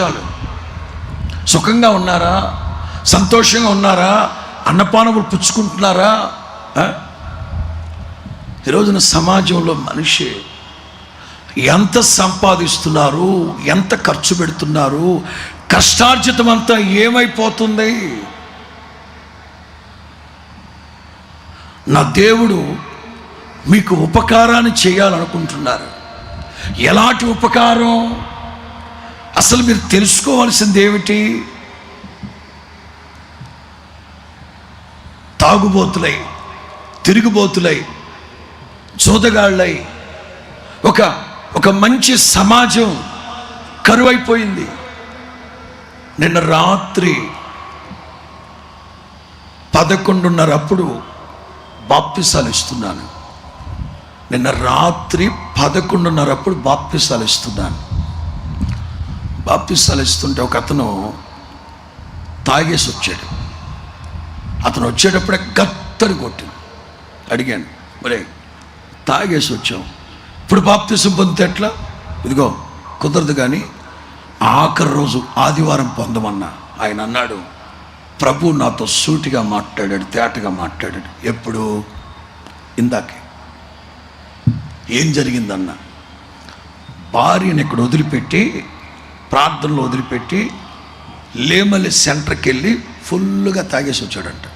విషయాలు సుఖంగా ఉన్నారా? సంతోషంగా ఉన్నారా? అన్నపానములు పుచ్చుకుంటున్నారా? ఈరోజున ఈ రోజున సమాజంలో మనిషి ఎంత సంపాదిస్తున్నారు? ఎంత ఖర్చు పెడుతున్నారు? కష్టార్జితం అంతా ఏమైపోతుంది? నా దేవుడు మీకు ఉపకారాన్ని చేయాలనుకుంటున్నారు. ఎలాంటి ఉపకారం? అసలు మీరు తెలుసుకోవాల్సింది ఏమిటి? తాగుబోతులై తిరుగుబోతులై చూదగాళ్ళై ఒక ఒక మంచి సమాజం కరువైపోయింది. నిన్న రాత్రి పదకొండున్నర అప్పుడు బాప్తిసాలు ఇస్తున్నాను. నిన్న రాత్రి పదకొండున్నర అప్పుడు బాప్తిసాలు ఇస్తున్నాను. బాప్తిస్తాలు ఇస్తుంటే ఒక అతను తాగేసి వచ్చాడు. అతను వచ్చేటప్పుడే గత్తని కొట్టింది. అడిగాను మరే తాగేసి వచ్చాం ఇప్పుడు బాప్తిసం పొందితే ఎట్లా? ఇదిగో కుదరదు కానీ ఆఖరి రోజు ఆదివారం పొందమన్నా. ఆయన అన్నాడు ప్రభు నాతో సూటిగా మాట్లాడాడు తేటగా మాట్లాడాడు. ఎప్పుడు? ఇందాకే. ఏం జరిగిందన్న? భార్యను ఇక్కడ వదిలిపెట్టి ప్రార్థనలు వదిలిపెట్టి లేమల్లి సెంటర్కి వెళ్ళి ఫుల్గా తాగేసి వచ్చాడంట.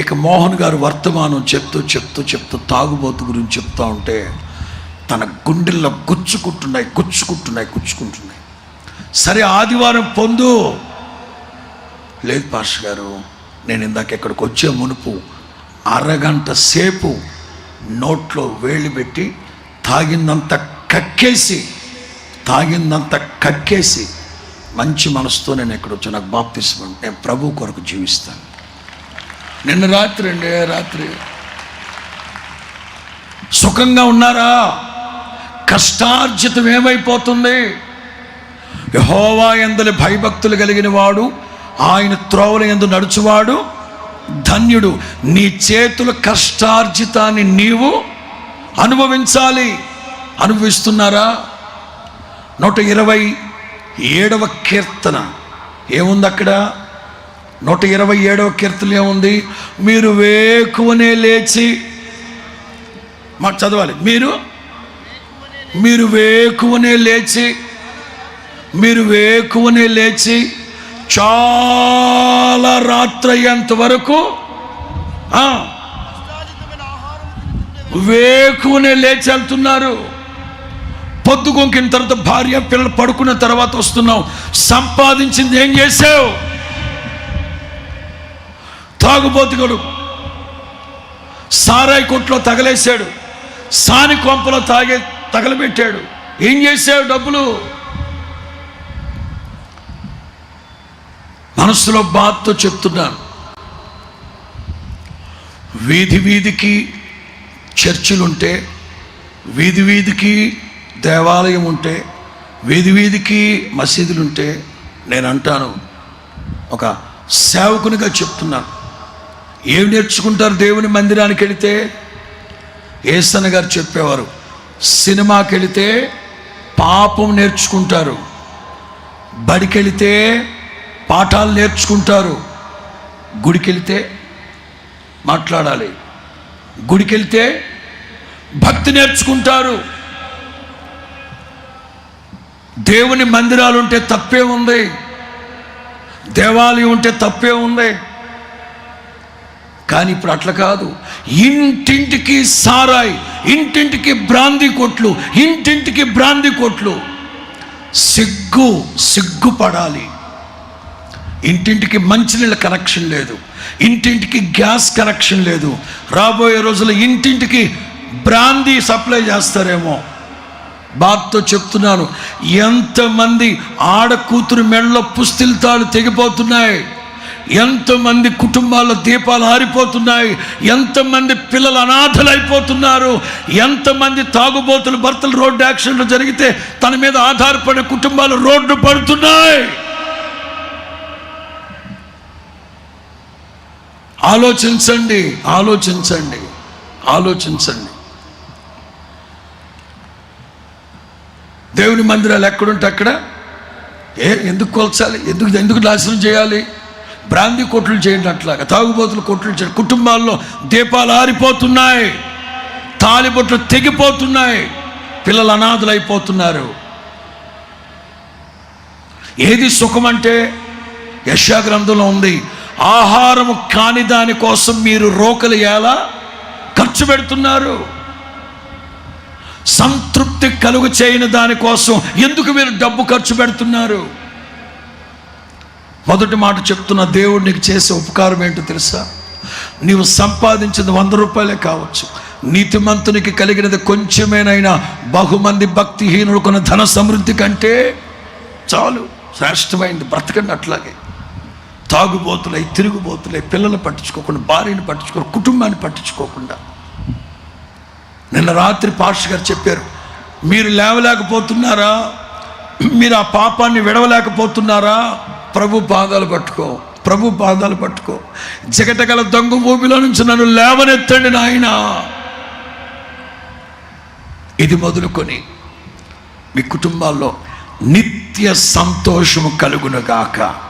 ఇక మోహన్ గారు వర్తమానం చెప్తూ చెప్తూ చెప్తూ తాగుబోతు గురించి చెప్తూ ఉంటే తన గుండెల్లో గుచ్చుకుంటున్నాయి గుచ్చుకుంటున్నాయి గుచ్చుకుంటున్నాయి. సరే ఆదివారం పొందు. లేదు పాష గారు నేను ఇందాక ఇక్కడికి వచ్చే మునుపు అరగంట సేపు నోట్లో వేళ్ళు పెట్టి తాగిందంత కక్కేసి తాగిందంత కక్కేసి మంచి మనసుతో నేను ఇక్కడ వచ్చి నాకు బాప్తిస్మం. నేను ప్రభు కొరకు జీవిస్తాను. నిన్న రాత్రి అండి రాత్రి? సుఖంగా ఉన్నారా? కష్టార్జితం ఏమైపోతుంది? యహోవా ఎందలి భయభక్తులు కలిగిన వాడు ఆయన త్రోవల ఎందు నడుచువాడు ధన్యుడు. నీ చేతుల కష్టార్జితాన్ని నీవు అనుభవించాలి. అనుభవిస్తున్నారా? నూట ఇరవై ఏడవ కీర్తన. ఏముంది అక్కడ? నూట ఇరవై ఏడవ కీర్తన ఏముంది? మీరు వేకువనే లేచి మాట చదవాలి. మీరు? మీరు వేకువనే లేచి మీరు వేకువనే లేచి చాలా రాత్రి అయ్యేంత వరకు వేకువనే లేచి వెళ్తున్నారు. పొద్దు కొంకిన తర్వాత భార్య పిల్లలు పడుకున్న తర్వాత వస్తున్నావు. సంపాదించింది ఏం చేసావు తాగుబోతుగడు సారాయి కొట్లో తగలేశాడు. సాని కొంపలో తాగే తగలబెట్టాడు. ఏం చేసావు డబ్బులు? మనసులో బాధతో చెప్తున్నాను. వీధి వీధికి చర్చిలుంటే వీధి వీధికి దేవాలయం ఉంటే వీధి వీధికి మసీదులుంటే నేను అంటాను ఒక సేవకునిగా చెప్తున్నాను. ఏం నేర్చుకుంటారు దేవుని మందిరానికి వెళితే? ఏసన్న గారు చెప్పేవారు సినిమాకి వెళితే పాపం నేర్చుకుంటారు బడికెళితే పాఠాలు నేర్చుకుంటారు గుడికెళితే మాట్లాడాలి గుడికెళితే భక్తి నేర్చుకుంటారు. దేవుని మందిరాలు ఉంటే తప్పే ఉంది. దేవాలయం ఉంటే తప్పే ఉంది. కానీ ఇప్పుడు అట్లా కాదు. ఇంటింటికి సారాయి ఇంటింటికి బ్రాంది కొట్లు ఇంటింటికి బ్రాంది కొట్లు. సిగ్గు సిగ్గుపడాలి. ఇంటింటికి మంచినీళ్ళ కనెక్షన్ లేదు. ఇంటింటికి గ్యాస్ కనెక్షన్ లేదు. రాబోయే రోజుల్లో ఇంటింటికి బ్రాందీ సప్లై చేస్తారేమో. బాధతో చెప్తున్నాను ఎంతమంది ఆడకూతురు మెళ్ళ మెడలో పుస్తిల్తాలు తెగిపోతున్నాయి ఎంతమంది కుటుంబాల దీపాలు ఆరిపోతున్నాయి ఎంతమంది పిల్లలు అనాథలైపోతున్నారు ఎంతమంది తాగుబోతులు భర్తలు రోడ్డు యాక్సిడెంట్లు జరిగితే తన మీద ఆధారపడే కుటుంబాలు రోడ్డు పడుతున్నాయి. ఆలోచించండి ఆలోచించండి ఆలోచించండి. దేవుని మందిరాలు ఎక్కడుంటే అక్కడ? ఏ ఎందుకు కొల్చాలి? ఎందుకు ఎందుకు నాశనం చేయాలి? బ్రాంతి కొట్లు చేయండి అట్లాగా తాగుబోతులు కొట్లు చేయండి. కుటుంబాల్లో దీపాలు ఆరిపోతున్నాయి. తాలిబొట్లు తెగిపోతున్నాయి. పిల్లలు అనాథలు అయిపోతున్నారు ఏది సుఖం అంటే యశా గ్రంథంలో ఉంది ఆహారము కాని దాని కోసం మీరు రోకలు ఎలా? ఖర్చు పెడుతున్నారు. సంతృప్తి కలుగు చేయని దానికోసం ఎందుకు మీరు డబ్బు ఖర్చు పెడుతున్నారు? మొదటి మాట చెప్తున్న దేవుడు నీకు చేసే ఉపకారం ఏంటో తెలుసా? నీవు సంపాదించింది వంద రూపాయలే కావచ్చు. నీతిమంతునికి కలిగినది కొంచెమేనైనా బహుమంది భక్తిహీనుడుకున్న ధన సమృద్ధి కంటే చాలు. శ్రేష్టమైంది బ్రతకండి అట్లాగే. తాగుబోతులై తిరుగుబోతులై పిల్లలు పట్టించుకోకుండా భార్యను పట్టించుకోకుండా కుటుంబాన్ని పట్టించుకోకుండా. నిన్న రాత్రి పాస్టర్ గారు చెప్పారు మీరు లేవలేకపోతున్నారా? మీరు ఆ పాపాన్ని విడవలేకపోతున్నారా? ప్రభు పాదాలు పట్టుకో ప్రభు పాదాలు పట్టుకో. జగటగల దొంగ భూమిలో నుంచి నన్ను లేవనెత్తండి నాయన. ఇది మొదలుకొని మీ కుటుంబాల్లో నిత్య సంతోషము కలుగునుగాక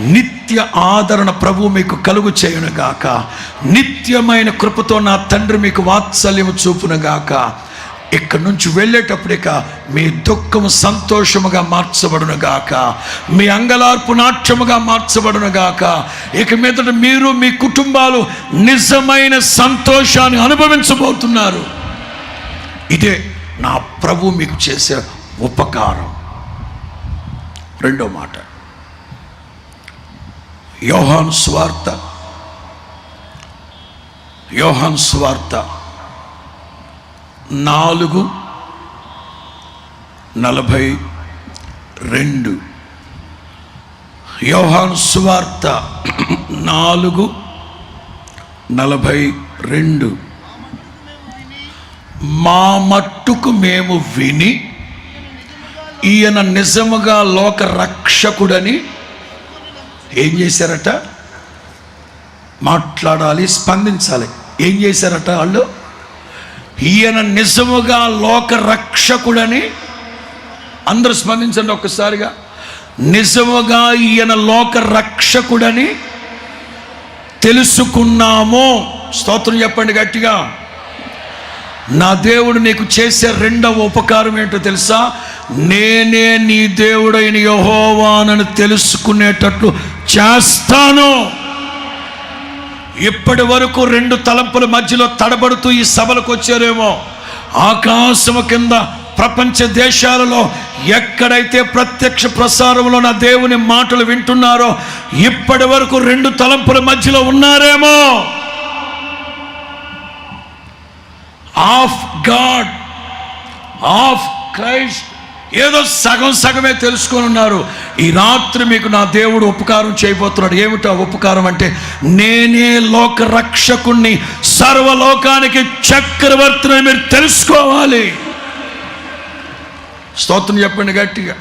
నిత్య ఆదరణ ప్రభు మీకు కలుగు చేయునుగాక. నిత్యమైన కృపతో నా తండ్రి మీకు వాత్సల్యము చూపునుగాక. ఇక్కడి నుంచి వెళ్ళేటప్పుడిక మీ దుఃఖము సంతోషముగా మార్చబడునుగాక. మీ అంగలార్పు నాట్యముగా మార్చబడునుగాక. ఇక మీదట మీరు మీ కుటుంబాలు నిజమైన సంతోషాన్ని అనుభవించబోతున్నారు. ఇదే నా ప్రభు మీకు చేసే ఉపకారం. రెండో మాట. యోహాన్ స్వార్త యోహాన్ స్వార్త నాలుగు నలభై రెండు. యోహాన్ స్వార్త నాలుగు నలభై రెండు. మా మట్టుకు మేము విని ఈయన నిజముగా లోక రక్షకుడని ఏం చేశారట? మాట్లాడాలి స్పందించాలి. ఏం చేశారట వాళ్ళు? ఈయన నిజముగా లోక రక్షకుడని అందరూ స్పందించండి ఒక్కసారిగా. నిజముగా ఈయన లోక రక్షకుడని తెలుసుకున్నాము. స్తోత్రం చెప్పండి గట్టిగా. నా దేవుడు నీకు చేసే రెండవ ఉపకారం ఏంటో తెలుసా? నేనే నీ దేవుడైన యహోవానని తెలుసుకునేటట్లు చేస్తాను. ఇప్పటి వరకు రెండు తలంపుల మధ్యలో తడబడుతూ ఈ సభలకు వచ్చారేమో. ఆకాశము కింద ప్రపంచ దేశాలలో ఎక్కడైతే ప్రత్యక్ష ప్రసారంలో నా దేవుని మాటలు వింటున్నారో ఇప్పటి వరకు రెండు తలంపుల మధ్యలో ఉన్నారేమో. ఆఫ్ గాడ్ ఆఫ్ క్రైస్ట్ ఏదో సగం సగమే తెలుసుకొని ఉన్నారు. ఈ రాత్రి మీకు నా దేవుడు ఉపకారం చేయబోతున్నాడు. ఏమిటో ఉపకారం అంటే నేనే లోక రక్షకుణ్ణి సర్వలోకానికి చక్రవర్తిని మీరు తెలుసుకోవాలి. స్తోత్రం చెప్పండి గట్టిగా.